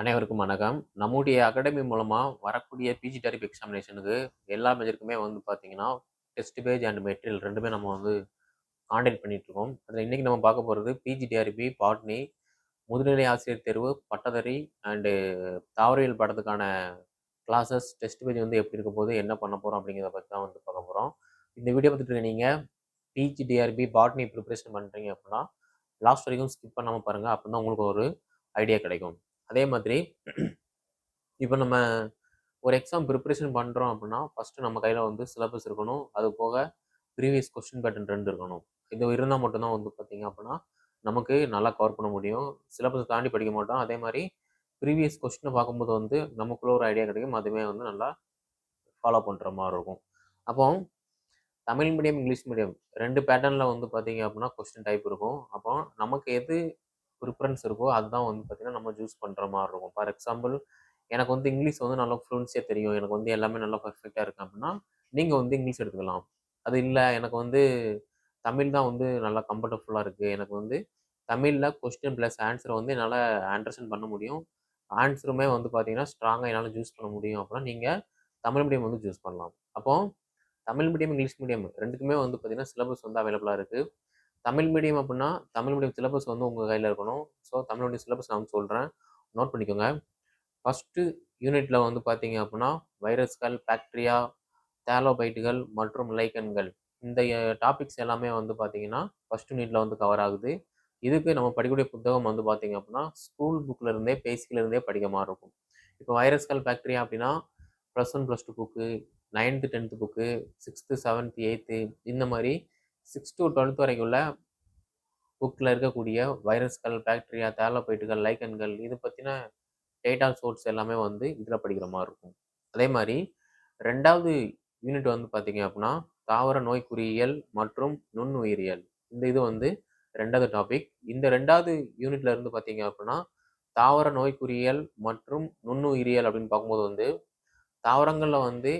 அனைவருக்கும் வணக்கம். நம்முடைய அகாடமி மூலமாக வரக்கூடிய பிஜி டரிப் எக்ஸாமினேஷனுக்கு எல்லா மேஜருக்குமே வந்து பார்த்தீங்கன்னா, டெஸ்ட் பேஜ் அண்ட் மெட்டீரியல் ரெண்டுமே நம்ம வந்து கான்டெக்ட் பண்ணிகிட்ருக்கோம் அதில் இன்னைக்கு நம்ம பார்க்க போகிறது பிஜி டிஆர்பி பாட்னி முதுநிலை ஆசிரியர் தேர்வு, பட்டதாரி அண்டு தாவரவியல் படத்துக்கான கிளாஸஸ், டெஸ்ட் பேஜ் வந்து எப்படி இருக்க போது என்ன பண்ண போகிறோம் அப்படிங்கிறத பற்றி தான் வந்து பார்க்க போகிறோம் இந்த வீடியோ பார்த்துட்டு நீங்கள் பிஜி டிஆர்பி பாட்னி ப்ரிப்பரேஷன் பண்ணுறீங்க அப்படின்னா, லாஸ்ட் வரைக்கும் ஸ்கிப் பண்ணாமல் பாருங்கள் அப்படின்னா உங்களுக்கு ஒரு ஐடியா கிடைக்கும். அதே மாதிரி இப்போ நம்ம ஒரு எக்ஸாம் ப்ரிப்பரேஷன் பண்ணுறோம் அப்படின்னா, ஃபர்ஸ்ட்டு நம்ம கையில் வந்து சிலபஸ் இருக்கணும். அது போக ப்ரீவியஸ் கொஸ்டின் பேட்டர்ன் ரெண்டு இருக்கணும். இது இருந்தால் மட்டும்தான் வந்து பார்த்தீங்க அப்படின்னா, நமக்கு நல்லா கவர் பண்ண முடியும். சிலபஸை தாண்டி படிக்க மாட்டோம். அதே மாதிரி ப்ரீவியஸ் கொஸ்டினை பார்க்கும்போது வந்து நமக்குள்ள ஒரு ஐடியா கிடைக்கும். அதுவே வந்து நல்லா ஃபாலோ பண்ணுற மாதிரி இருக்கும். அப்போ தமிழ் மீடியம், இங்கிலீஷ் மீடியம் ரெண்டு பேட்டர்னில் வந்து பார்த்தீங்க அப்படின்னா, கொஸ்டின் டைப் இருக்கும். அப்போ நமக்கு எது ப்ரிஃபரன்ஸ் இருக்கோ, அதுதான் வந்து பார்த்திங்கன்னா நம்ம சூஸ் பண்ணுற மாதிரி இருக்கும். ஃபார் எக்ஸாம்பிள் எனக்கு வந்து இங்கிலீஷ் வந்து நல்லா ஃப்ளூன்ஸியாக தெரியும். எனக்கு வந்து எல்லாமே நல்லா பர்ஃபெக்டாக இருக்கு அப்படின்னா, நீங்கள் வந்து இங்கிலீஷ் எடுத்துக்கலாம். அது இல்லை எனக்கு வந்து தமிழ் தான் வந்து நல்லா கம்ஃபர்டபுளாக இருக்குது எனக்கு வந்து தமிழில் கொஸ்டின் பிளஸ் ஆன்சரை வந்து என்னால் அண்டர்ஸ்டாண்ட் பண்ண முடியும். ஆன்ஸருமே வந்து பார்த்தீங்கன்னா, ஸ்ட்ராங்காக என்னால் சூஸ் பண்ண முடியும் அப்படின்னா, நீங்கள் தமிழ் மீடியம் வந்து சூஸ் பண்ணலாம். அப்போது தமிழ் மீடியம், இங்கிலீஷ் மீடியம் ரெண்டுக்குமே வந்து பார்த்திங்கன்னா சிலபஸ் வந்து அவைலபிளாக இருக்குது தமிழ் மீடியம் அப்படின்னா, தமிழ் மீடியம் சிலபஸ் வந்து உங்கள் கையில் இருக்கணும். ஸோ தமிழ் மீடியம் சிலபஸ் நான் சொல்கிறேன் நோட் பண்ணிக்கோங்க. ஃபஸ்ட்டு யூனிட்டில் வந்து பார்த்தீங்க அப்படின்னா, வைரஸ்கள், பாக்டீரியா, தேலோபைட்டுகள் மற்றும் லைக்கன்கள். இந்த டாபிக்ஸ் எல்லாமே வந்து பார்த்தீங்கன்னா, ஃபஸ்ட் யூனிட்டில் வந்து கவர் ஆகுது. இதுக்கு நம்ம படிக்கக்கூடிய புத்தகம் வந்து பார்த்தீங்க அப்படின்னா, ஸ்கூல் புக்ல இருந்தே, இருந்தே படிக்க மாதிரி இருக்கும். இப்போ வைரஸ்கள், பாக்டீரியா அப்படின்னா, +1, +2 புக்கு, 9த், 10த் புக்கு, 6த், 7த், 8த் இந்த மாதிரி சிக்ஸ் டூ 12த் வரைக்கும் உள்ள இருக்கக்கூடிய வைரஸ்கள், பாக்டீரியா, தேலப்பைட்டுகள் லைக்கன்கள் இது பற்றின டேட்டா சோர்ஸ் எல்லாமே வந்து இதில் படிக்கிற மாதிரி இருக்கும். அதே மாதிரி ரெண்டாவது யூனிட் வந்து பார்த்தீங்க அப்படின்னா, தாவர நோய்க்குறியியல் மற்றும் நுண்ணுயிரியல். இந்த இது வந்து ரெண்டாவது டாபிக். இந்த ரெண்டாவது யூனிட்ல இருந்து பார்த்தீங்க அப்படின்னா, தாவர நோய்க்குறியியல் மற்றும் நுண்ணுயிரியல் அப்படின்னு பார்க்கும்போது வந்து, தாவரங்களில் வந்து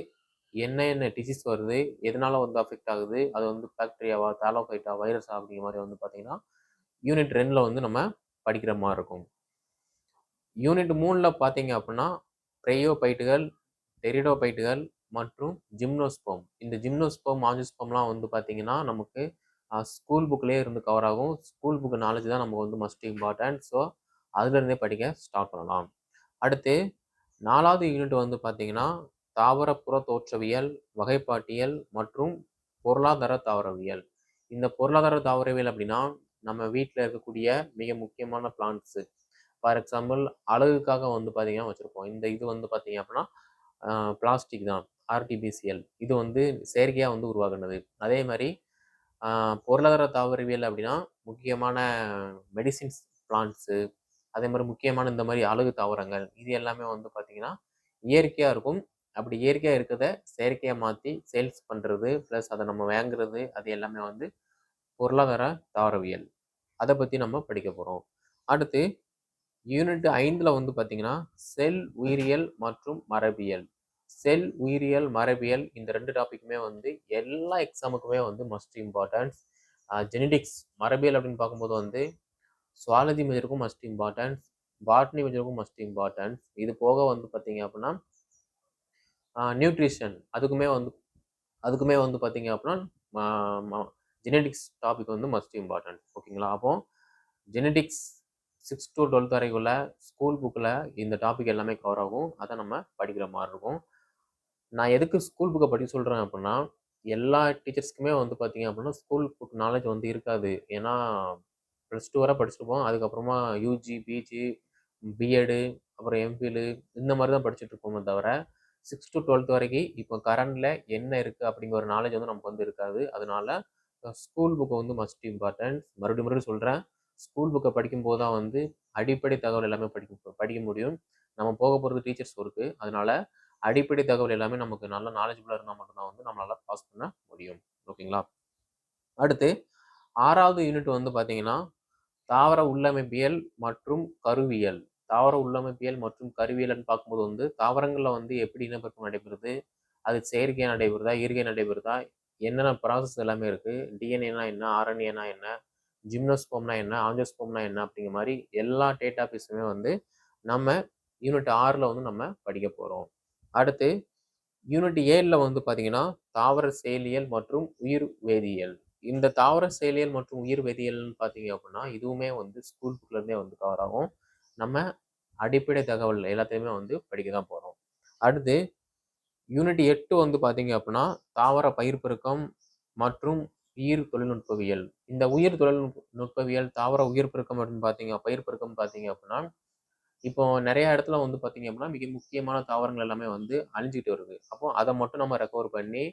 என்ன என்ன டிசீஸ் வருது, எதனால வந்து அஃபெக்ட் ஆகுது, அது வந்து பாக்டீரியாவா, தாலோஃபைட்டா வைரஸா அப்படிங்கிற மாதிரி வந்து பார்த்தீங்கன்னா, யூனிட் ரெண்டில் வந்து நம்ம படிக்கிற மாதிரி இருக்கும். யூனிட் மூணில் பார்த்தீங்க அப்படின்னா, ப்ரையோபைட்டுகள் டெரிடோபைட்டுகள் மற்றும் ஜிம்னோஸ்போம் இந்த ஜிம்னோஸ்போம் ஆஞ்சியோஸ்பெர்ம்லாம் வந்து பார்த்தீங்கன்னா, நமக்கு ஸ்கூல் புக்லேயே இருந்து கவர் ஆகும். ஸ்கூல் புக் நாலேஜ் தான் நமக்கு வந்து மஸ்ட் இம்பார்ட்டன்ட். ஸோ அதுலேருந்தே படிக்க ஸ்டார்ட் பண்ணலாம். அடுத்து நாலாவது யூனிட் வந்து பார்த்தீங்கன்னா, தாவர புற தோற்றவியல், வகைப்பாட்டியல் மற்றும் பொருளாதார தாவரவியல். இந்த பொருளாதார தாவரவியல் அப்படின்னா, நம்ம வீட்டில் இருக்கக்கூடிய மிக முக்கியமான பிளான்ட்ஸு. ஃபார் எக்ஸாம்பிள் அழகுக்காக வந்து பார்த்திங்கன்னா வச்சுருப்போம் இந்த இது வந்து பார்த்திங்க அப்படின்னா, பிளாஸ்டிக் தான். ஆர்டிபிசிஎல். இது வந்து செயற்கையாக வந்து உருவாகினது அதே மாதிரி பொருளாதார தாவரவியல் அப்படின்னா, முக்கியமான மெடிசின்ஸ் பிளான்ட்ஸு, அதே மாதிரி முக்கியமான இந்த மாதிரி அழகு தாவரங்கள். இது எல்லாமே வந்து பார்த்திங்கன்னா இயற்கையாக இருக்கும். அப்படி இயற்கையாக இருக்கிறத செயற்கையாக மாற்றி சேல்ஸ் பண்ணுறது ப்ளஸ் அதை நம்ம வாங்குறது, அது எல்லாமே வந்து பொருளாதார தாரவியல் அதை பற்றி நம்ம படிக்க போகிறோம் அடுத்து யூனிட் ஐந்தில் வந்து பார்த்திங்கன்னா செல் உயிரியல் மற்றும் மரபியல். செல் உயிரியல், மரபியல் இந்த ரெண்டு டாப்பிக்குமே வந்து எல்லா எக்ஸாமுக்குமே வந்து மஸ்ட் இம்பார்ட்டன்ஸ். ஜெனடிக்ஸ் மரபியல் அப்படின்னு பார்க்கும்போது வந்து, சுவாலஜி மேஜருக்கும் மஸ்ட் இம்பார்ட்டன்ஸ். பாட்னி மேஜருக்கும் மஸ்ட் இம்பார்ட்டன்ஸ். இது போக வந்து பார்த்தீங்க அப்படின்னா, நியூட்ரிஷன் அதுக்குமே வந்து அதுக்குமே வந்து பார்த்தீங்க அப்படின்னா, ம டாபிக் வந்து மஸ்ட் இம்பார்ட்டன்ட். ஓகேங்களா? அப்போ ஜெனடிக்ஸ் 6 டூ 12த் வரைக்கும் உள்ள ஸ்கூல் புக்கில் இந்த டாபிக் எல்லாமே கவர் ஆகும். அதை நம்ம படிக்கிற மாதிரி இருக்கும். நான் எதுக்கு ஸ்கூல் புக்கை படிக்க சொல்கிறேன் அப்படின்னா, எல்லா டீச்சர்ஸ்க்குமே வந்து பார்த்தீங்க அப்படின்னா, ஸ்கூல் புக் நாலேஜ் வந்து இருக்காது. ஏன்னா, +2 வரை படிச்சிருப்போம். அதுக்கப்புறமா யூஜி, பிஜி, பிஎடு அப்புறம் எம்பிலு இந்த மாதிரி தான் படிச்சுட்டு இருப்போமே தவிர, சிக்ஸ் டு டுவெல்த் வரைக்கும் இப்போ கரண்டில் என்ன இருக்குது அப்படிங்கிற ஒரு நாலேஜ் வந்து நமக்கு வந்து இருக்காது. அதனால ஸ்கூல் புக்கை வந்து மஸ்ட் இம்பார்ட்டன்ட். மறுபடியும் மறுபடியும் சொல்கிறேன் ஸ்கூல் புக்கை படிக்கும்போது தான் வந்து அடிப்படை தகவல் எல்லாமே படிக்க படிக்க முடியும். நம்ம போக போகிறது டீச்சர்ஸ் ஒர்க்கு. அதனால அடிப்படை தகவல் எல்லாமே நமக்கு நல்ல நாலேஜபுளாக இருந்தால் மட்டும்தான் வந்து நம்மளால் பாஸ் பண்ண முடியும். ஓகேங்களா? அடுத்து ஆறாவது யூனிட் வந்து பார்த்தீங்கன்னா, தாவர உள்ளமைப்பியல் மற்றும் கருவியல். தாவர உள்ளமைப்பியல் மற்றும் கருவியல்னு பார்க்கும்போது வந்து, தாவரங்களில் வந்து எப்படி இனப்பெருக்கம் நடைபெறுது? அது செயற்கையாக நடைபெறுதா? இயற்கை நடைபெறுதா? என்னென்ன ப்ராசஸ் எல்லாமே இருக்குது டிஎன்ஏனா என்ன? ஆர்என்ஏனா என்ன? ஜிம்னோஸ்பெர்ம்னா என்ன? ஆஞ்சியோஸ்பெர்ம்னா என்ன? அப்படிங்கிற மாதிரி எல்லா டேட்டா பீஸுமே வந்து நம்ம யூனிட் ஆறில் வந்து நம்ம படிக்க போகிறோம் அடுத்து யூனிட் ஏழில் வந்து பார்த்தீங்கன்னா தாவர செயலியல் மற்றும் உயிர் வேதியியல் இந்த தாவர செயலியல் மற்றும் உயிர் வேதியியல்னு பார்த்தீங்க அப்படின்னா இதுவுமே வந்து ஸ்கூல் புக்லேருந்தே வந்து கவர் ஆகும் நம்ம அடிப்படை தகவல் எல்லாத்தையுமே வந்து படிக்க தான் போகிறோம் அடுத்து யூனிட் எட்டு வந்து பார்த்தீங்க அப்படின்னா தாவர பயிர் பெருக்கம் மற்றும் உயிர் தொழில்நுட்பவியல். இந்த உயிர் தொழில்நுட்பவியல் தாவர உயிர் பெருக்கம் அப்படின்னு பார்த்தீங்க பயிர் பெருக்கம் பார்த்தீங்க அப்படின்னா இப்போ நிறைய இடத்துல வந்து பார்த்தீங்க அப்படின்னா மிக முக்கியமான தாவரங்கள் எல்லாமே வந்து அழிஞ்சிக்கிட்டு வருது. அப்போ அதை மட்டும் நம்ம ரெக்கவர் பண்ணி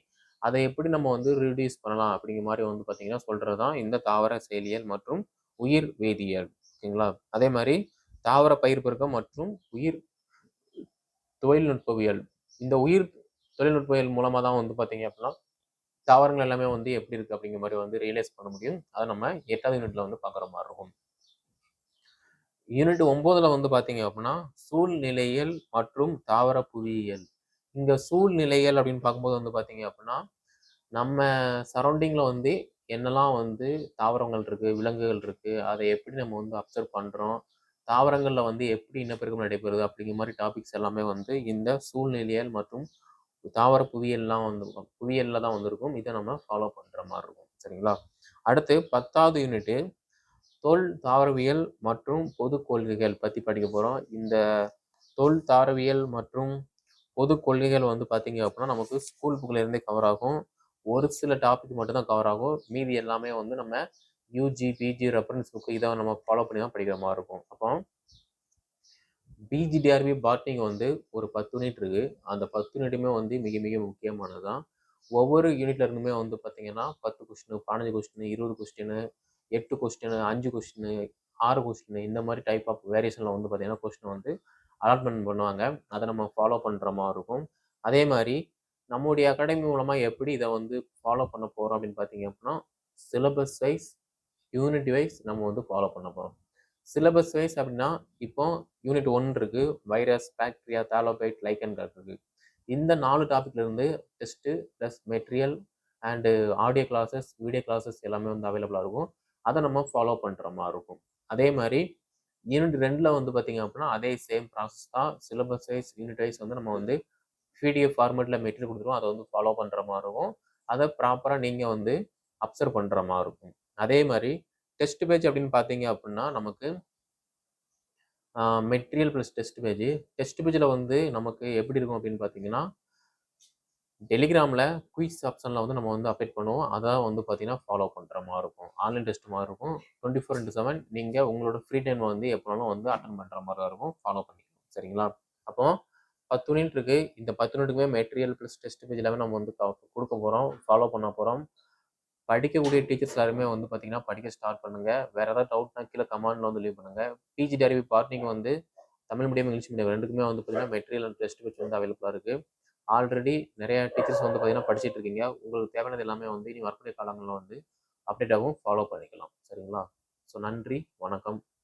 அதை எப்படி நம்ம வந்து ரிடியூஸ் பண்ணலாம் அப்படிங்கிற மாதிரி வந்து பார்த்தீங்கன்னா சொல்கிறது தான் இந்த தாவர செயலியல் மற்றும் உயிர் வேதியியல். ஓகேங்களா? அதே மாதிரி தாவர பயிர் பெருக்கம் மற்றும் உயிர் தொழில்நுட்பவியல் இந்த உயிர் தொழில்நுட்பவியல் மூலமாக தான் வந்து பார்த்தீங்க அப்படின்னா தாவரங்கள் எல்லாமே வந்து எப்படி இருக்குது அப்படிங்கிற மாதிரி வந்து ரியலைஸ் பண்ண முடியும். அதை நம்ம எட்டாவது யூனிட்ல வந்து பார்க்குற மாதிரி இருக்கும். யூனிட் ஒம்போதில் வந்து பார்த்தீங்க அப்படின்னா சூழ்நிலையியல் மற்றும் தாவர புவியியல். இந்த சூழ்நிலைகள் அப்படின்னு பார்க்கும்போது வந்து பார்த்தீங்க அப்படின்னா நம்ம சரௌண்டிங்கில் வந்து என்னெல்லாம் வந்து தாவரங்கள் இருக்குது விலங்குகள் இருக்குது அதை எப்படி நம்ம வந்து அப்சர்வ் பண்ணுறோம் தாவரங்களில் வந்து எப்படி இனப்பெருக்கம் நடைபெறுது அப்படிங்கிற மாதிரி டாபிக்ஸ் எல்லாமே வந்து இந்த சூழ்நிலையல் மற்றும் தாவர புவியியல்லாம் வந்து புவியலில் தான் வந்திருக்கும். இதை நம்ம ஃபாலோ பண்ணுற மாதிரி இருக்கும். சரிங்களா? அடுத்து பத்தாவது யூனிட்டு தொல் தாவரவியல் மற்றும் பொது கொள்கைகள் பற்றி படிக்க போகிறோம் இந்த தொல் தாவரவியல் மற்றும் பொது கொள்கைகள் வந்து பார்த்தீங்க அப்படின்னா நமக்கு ஸ்கூல் புக்கில் இருந்தே கவர் ஆகும். ஒரு சில டாபிக் மட்டும்தான் கவர் ஆகும். மீதி எல்லாமே வந்து நம்ம யூஜி பிஜி ரெஃபரன்ஸ் புக்கு இதை நம்ம ஃபாலோ பண்ணி தான் படிக்கிற மாதிரி இருக்கும். அப்போ பிஜிடிஆர்பி பாட்னிங் வந்து ஒரு பத்து யூனிட் இருக்குது அந்த பத்து யூனிட்டுமே வந்து மிக மிக முக்கியமானது? தான் ஒவ்வொரு யூனிட்ல இருந்துமே வந்து பார்த்தீங்கன்னா பத்து கொஸ்டின் பதினஞ்சு கொஸ்டின் இருபது கொஸ்டின் எட்டு கொஸ்டின் அஞ்சு கொஸ்டின் ஆறு கொஸ்டின் இந்த மாதிரி டைப் ஆஃப் வேரியேஷனில் வந்து பார்த்தீங்கன்னா கொஸ்டின் வந்து அலாட்மெண்ட் பண்ணுவாங்க. அதை நம்ம ஃபாலோ பண்ணுற மாதிரி இருக்கும். அதே மாதிரி நம்முடைய அகாடமி மூலமாக எப்படி இதை வந்து ஃபாலோ பண்ண போகிறோம் அப்படின்னு பார்த்தீங்க அப்படின்னா சிலபஸ் வைஸ் யூனிட் வைஸ் நம்ம வந்து ஃபாலோ பண்ண போகிறோம் சிலபஸ் வைஸ் அப்படின்னா இப்போ யூனிட் ஒன் இருக்கு வைரஸ் பாக்டீரியா தாலோபைட் லைக்கன் இருக்கு. இந்த நாலு டாபிக்ல இருந்து test plus material and audio classes video classes எல்லாமே வந்து அவைலபிளாக இருக்கும். அதை நம்ம ஃபாலோ பண்ணுற மாதிரி இருக்கும். அதே மாதிரி யூனிட் ரெண்டில் வந்து பார்த்திங்க அப்படின்னா அதே சேம் ப்ராசஸ் தான் சிலபஸ் வைஸ் யூனிட் வைஸ் வந்து நம்ம வந்து பிடிஎஃப் ஃபார்மேட்டில் மெட்டீரியல் கொடுத்துருவோம். அதை வந்து ஃபாலோ பண்ணுற மாதிரி இருக்கும். அதை ப்ராப்பராக நீங்கள் வந்து அப்சர்வ் பண்ணுற மாதிரி இருக்கும். அதே மாதிரி டெஸ்ட் பேஜ் அப்படின்னு பார்த்தீங்க அப்படின்னா நமக்கு material plus test page. Test பேஜில் வந்து நமக்கு எப்படி இருக்கும் அப்படின்னு பார்த்தீங்கன்னா டெலிகிராமில் குயிஸ் ஆப்ஷனில் வந்து நம்ம வந்து அப்டேட் பண்ணுவோம். அதை வந்து பார்த்தீங்கன்னா ஃபாலோ பண்ணுற மாதிரி இருக்கும். ஆன்லைன் டெஸ்ட் மாதிரி இருக்கும். டுவெண்ட்டி ஃபோர் இன்ட்டு செவன் நீங்கள் உங்களோட ஃப்ரீ டைம் வந்து எப்போனாலும் வந்து அட்டன் பண்ணுற மாதிரி தான் இருக்கும். ஃபாலோ பண்ணிக்கணும் சரிங்களா? அப்போ பத்து யூனிட் இருக்குது இந்த பத்து யூனிட்டுக்குமே மெட்டீரியல் ப்ளஸ் டெஸ்ட் பேஜ் எல்லாமே நம்ம வந்து கொடுக்க போகிறோம் ஃபாலோ பண்ண போகிறோம் படிக்கக்கூடிய டீச்சர்ஸ் எல்லாருமே வந்து பார்த்தீங்கன்னா படிக்க ஸ்டார்ட் பண்ணுங்கள் வேறு ஏதாவது டவுட்னா கீழே கமெண்டில் வந்து லீவ் பண்ணுங்கள் பிஜி டெரிவி பார்ட்னிங் வந்து தமிழ் மீடியம் இங்கிலீஷ் மீடியம் ரெண்டுக்குமே வந்து பார்த்தீங்கன்னா மெட்டீரியல் அண்ட் டெஸ்ட் பேஜ் வந்து அவைலபிளாக இருக்குது ஆல்ரெடி நிறைய டீச்சர்ஸ் வந்து பார்த்தீங்கன்னா படிச்சுட்டு இருக்கீங்க. உங்களுக்கு தேவையானது எல்லாமே வந்து இனி வரக்கூடிய காலங்களில் வந்து அப்டேட்டாகவும் ஃபாலோ பண்ணிக்கலாம். சரிங்களா? ஸோ நன்றி வணக்கம்.